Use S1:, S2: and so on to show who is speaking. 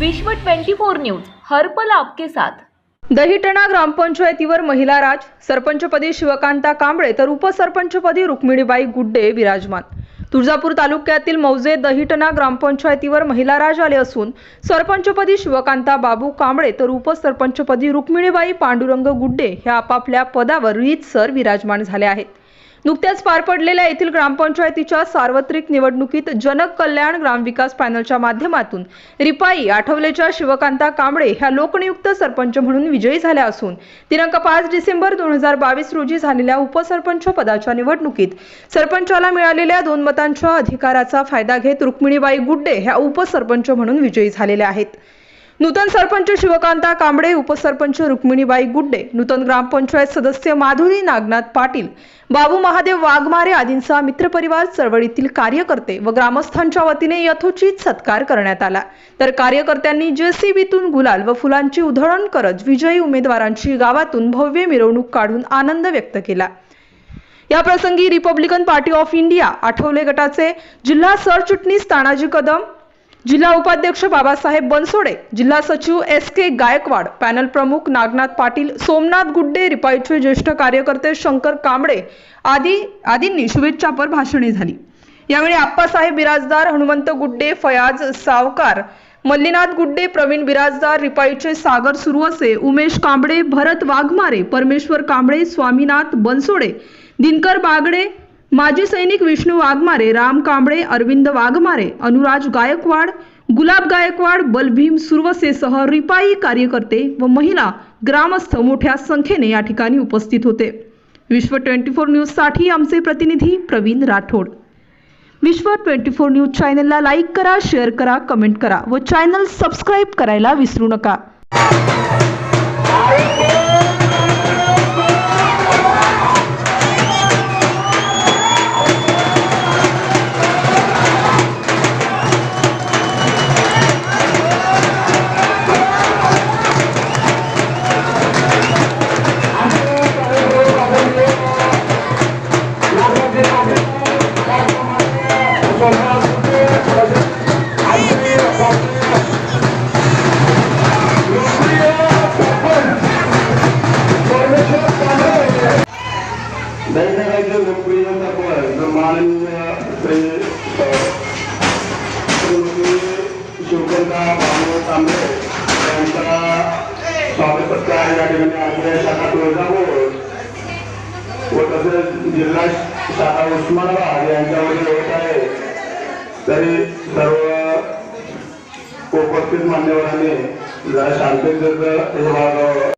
S1: विश्व 24 न्यूज हर्पल आपके साथ.
S2: दहिटणा ग्रामपंचायतीवर महिला राज सरपंचपदी शिवकांता कांबळे तर उपसरपंचपदी रुक्मिणीबाई गुड्डे विराजमान. तुळजापूर तालुक्यातील मौजे दहिटणा ग्रामपंचायतीवर महिला राज आले असून सरपंचपदी शिवकांता बाबू कांबळे तर उपसरपंचपदी रुक्मिणीबाई पांडुरंग गुड्डे हे आपापल्या पदावर रीतसर विराजमान झाले आहेत. नुकत्याच पार पडलेल्या येथील ग्रामपंचायतीच्या सार्वत्रिक निवडणुकीत जनक कल्याण ग्रामविकास पॅनलच्या माध्यमातून रिपाई आठवलेच्या शिवकांता कांबळे ह्या लोकनियुक्त सरपंच म्हणून विजयी झाल्या असून दिनांक पाच डिसेंबर दोन हजार बावीस रोजी झालेल्या उपसरपंच पदाच्या निवडणुकीत सरपंचाला मिळालेल्या दोन मतांच्या अधिकाराचा फायदा घेत रुक्मिणीबाई गुड्डे ह्या उपसरपंच म्हणून विजयी झालेल्या आहेत. नूतन सरपंच शिवकांता कांबळे उपसरपंच रुक्मिणीबाई गुड्डे नूतन ग्रामपंचायत सदस्य माधुरी नागनाथ पाटील बाबू महादेव वाघमारे आदींचा मित्रपरिवार चळवळीतील कार्यकर्ते व ग्रामस्थांच्या वतीने यथोचित सत्कार करण्यात आला. तर कार्यकर्त्यांनी जेसीबीतून गुलाल व फुलांची उधळण करत विजयी उमेदवारांची गावातून भव्य मिरवणूक काढून आनंद व्यक्त केला. या प्रसंगी Republican Party of India Athawale गटाचे जिल्हा सरचिटणीस तानाजी कदम जिल्हा उपाध्यक्ष बाबासाहेब बनसोडे जिल्हा सचिव एस के गायकवाड पॅनल प्रमुख नागनाथ पाटील सोमनाथ गुड्डे रिपाईचे ज्येष्ठ कार्यकर्ते शंकर कांबळे आदी आदींनी शुभेच्छापर भाषणे झाली. यावेळी आप्पासाहेब बिराजदार हनुमंत गुड्डे फयाज सावकार मल्लीनाथ गुड्डे प्रवीण बिराजदार रिपाईचे सागर सुरवसे उमेश कांबळे भरत वाघमारे परमेश्वर कांबळे स्वामीनाथ बनसोडे दिनकर बागडे माजी सैनिक विष्णू वाघमारे राम कांबळे अरविंद वाघमारे अनुराज गायकवाड गुलाब गायकवाड बलभीम सुरवसेसह रिपाई कार्यकर्ते व महिला ग्रामस्थ मोठ्या संख्येने या ठिकाणी उपस्थित होते. विश्व ट्वेंटी फोर न्यूजसाठी आमचे प्रतिनिधी प्रवीण राठोड. विश्व ट्वेंटी फोर न्यूज चॅनलला लाईक करा शेअर करा कमेंट करा व चॅनल सबस्क्राईब करायला विसरू नका.
S3: दैनकाचे लोकप्रियता पण माननीय श्री श्रीमती भाऊ तांबे यांचा स्वागत सत्कार या ठिकाणी आपल्या शाखा तुळजापूर व तसेच जिल्हा शाखा उस्मानाबाद यांच्या वतीने होत आहे तरी सर्व उपस्थित मान्यवरांनी जरा शांततेचं हे भाग